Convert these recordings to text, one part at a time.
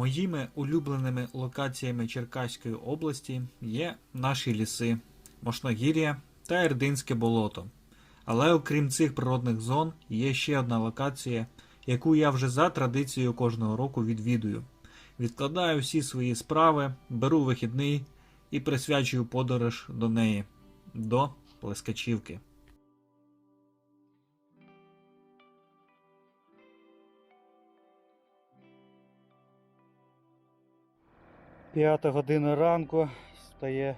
Моїми улюбленими локаціями Черкаської області є наші ліси, Мошногір'я та Ердинське болото. Але окрім цих природних зон, є ще одна локація, яку я вже за традицією кожного року відвідую. Відкладаю всі свої справи, беру вихідний і присвячую подорож до неї до Плескачівки. П'ята година ранку, стає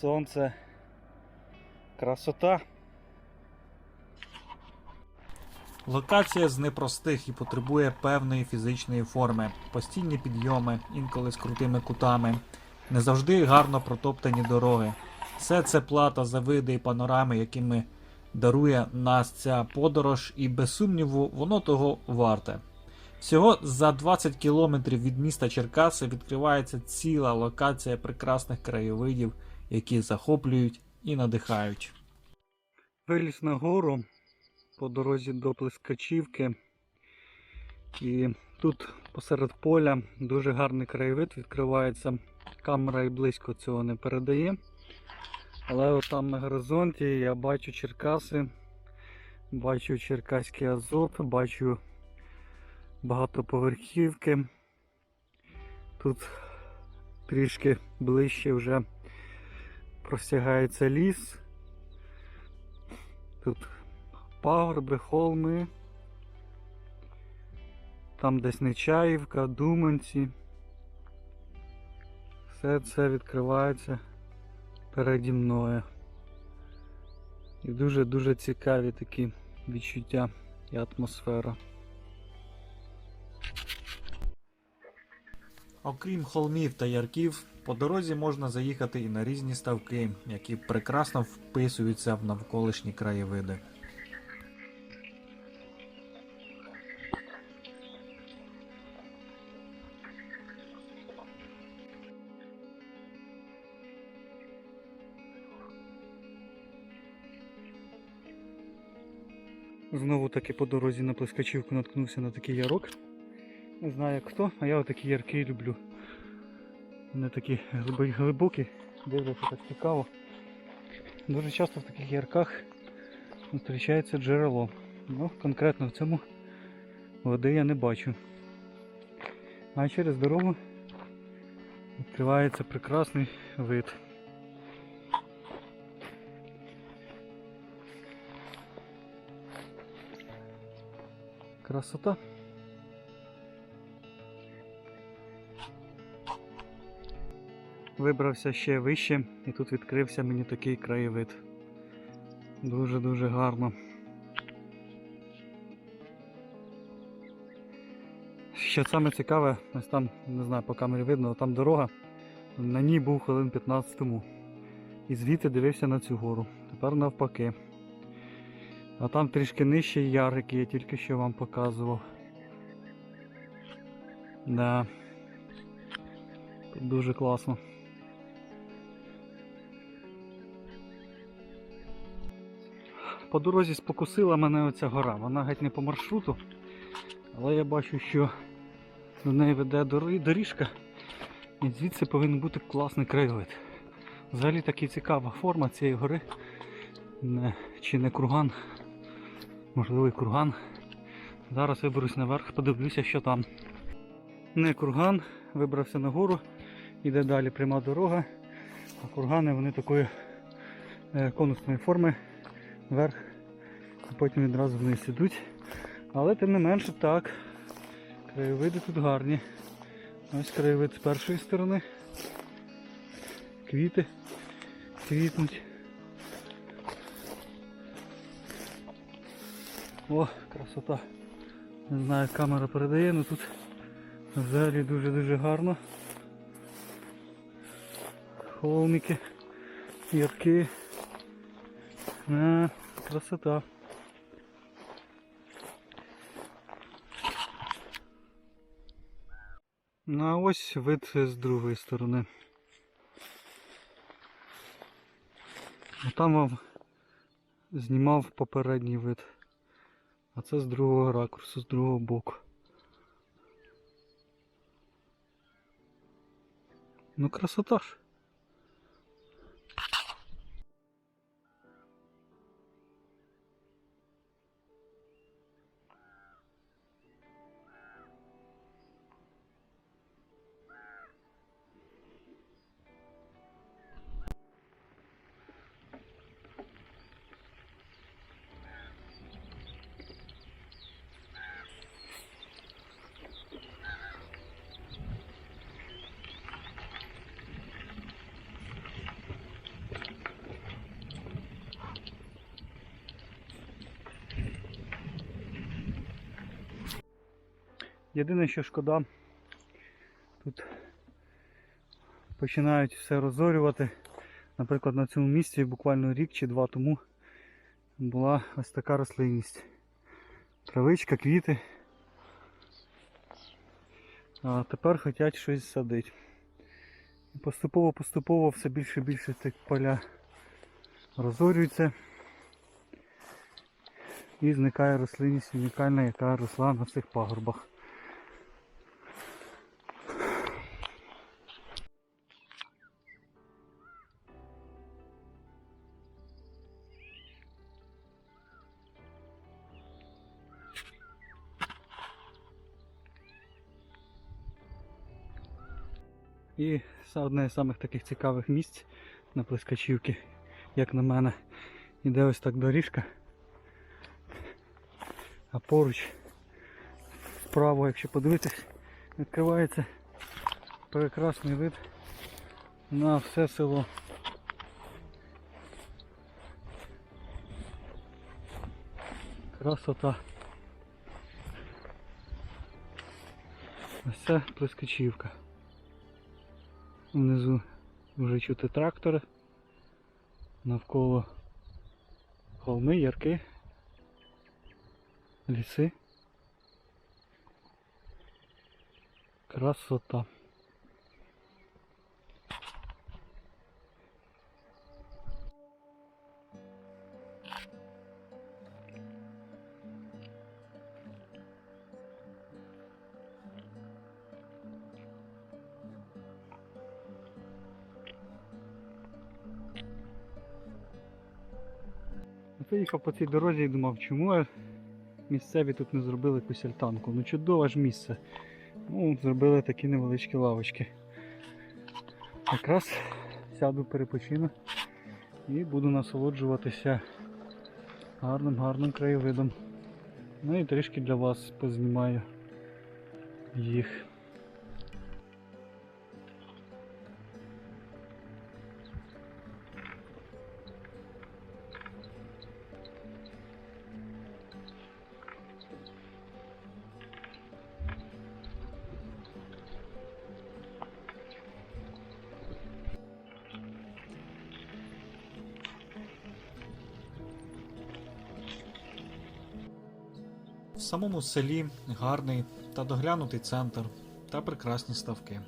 сонце. Красота. Локація з непростих і потребує певної фізичної форми, постійні підйоми, інколи з крутими кутами, не завжди гарно протоптані дороги. Все це плата за види і панорами, якими дарує нас ця подорож, і без сумніву, воно того варте. Всього за 20 кілометрів від міста Черкаси відкривається ціла локація прекрасних краєвидів, які захоплюють і надихають. Виліз на гору по дорозі до Плескачівки. І тут посеред поля дуже гарний краєвид відкривається. Камера і близько цього не передає. Але там на горизонті я бачу Черкаси, бачу Черкаський Азот, бачу багатоповерхівки. Тут трішки ближче вже простягається ліс. Тут пагорби, холми. Там десь Нечаївка, Думанці. Все це відкривається переді мною. І дуже-дуже цікаві такі відчуття і атмосфера. Окрім холмів та ярків, по дорозі можна заїхати і на різні ставки, які прекрасно вписуються в навколишні краєвиди. Знову таки по дорозі на Плескачівку наткнувся на такий ярок. Не знаю як хто, а я отакі ярки люблю. Вони такі глибокі, дивляться так цікаво. Дуже часто в таких ярках зустрічається джерело. Ну, конкретно в цьому води я не бачу. А через дорогу відкривається прекрасний вид. Красота. Вибрався ще вище і тут відкрився мені такий краєвид. Дуже-дуже гарно. Що саме цікаве, ось там, не знаю, по камері видно, там дорога. На ній був хвилин 15 тому. І звідти дивився на цю гору. Тепер навпаки. А там трішки нижче яр, я тільки що вам показував. Да. Дуже класно. По дорозі спокусила мене оця гора. Вона геть не по маршруту. Але я бачу, що до неї веде доріжка. І звідси повинен бути класний краєвид. Взагалі таки цікава форма цієї гори. Не, чи не курган, можливо і курган. Зараз виберусь наверх, подивлюся, що там. Не курган, вибрався на гору, іде далі пряма дорога, а кургани вони такої е, конусної форми вверх, а потім відразу вниз ідуть. Але тим не менше так. Краєвиди тут гарні. Ось краєвид з першої сторони. Квіти квітнуть. О, красота. Не знаю, як камера передає, але тут взагалі дуже-дуже гарно. Холмики, ярки. А, красота. Ну а ось вид з другої сторони. А там вам знімав попередній вид. А це з другого ракурсу, з другого боку. Ну красота ж. Єдине, що шкода, тут починають все розорювати. Наприклад, на цьому місці буквально рік чи два тому була ось така рослинність. Травичка, квіти. А тепер хочуть щось садити. Поступово-поступово все більше і більше цих поля розорюються. І зникає рослинність унікальна, яка росла на цих пагорбах. І це одне з самих таких цікавих місць на Плескачівці, як на мене. Іде ось так доріжка. А поруч вправо, якщо подивитись, відкривається прекрасний вид на все село. Красота. Ось це Плескачівка. Внизу вже чути трактори. Навколо холми, ярки, ліси. Красота. Їхав по цій дорозі і думав, чому місцеві тут не зробили якусь альтанку. Ну чудове ж місце. Ну, зробили такі невеличкі лавочки. Якраз сяду перепочину і буду насолоджуватися гарним гарним краєвидом. Ну і трішки для вас познімаю їх. Самому селі гарний та доглянутий центр та прекрасні ставки.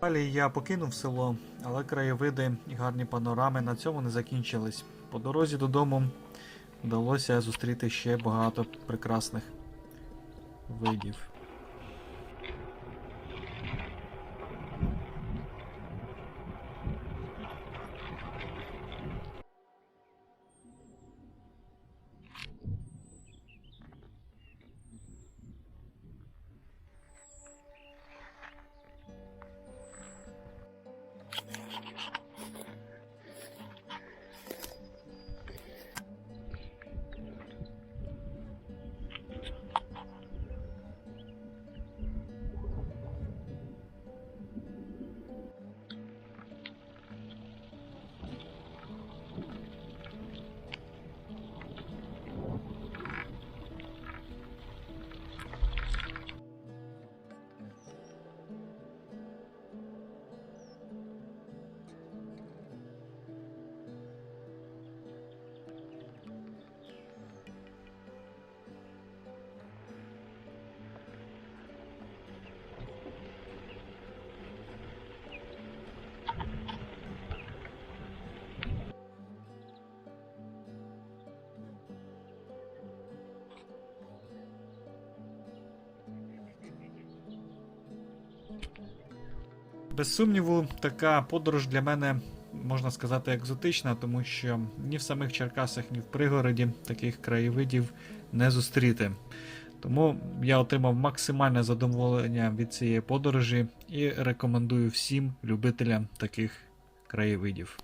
Далі я покинув село, але краєвиди і гарні панорами на цьому не закінчились. По дорозі додому вдалося зустріти ще багато прекрасних видів. Без сумніву, така подорож для мене можна сказати екзотична, тому що ні в самих Черкасах, ні в пригороді таких краєвидів не зустріти. Тому я отримав максимальне задоволення від цієї подорожі і рекомендую всім любителям таких краєвидів.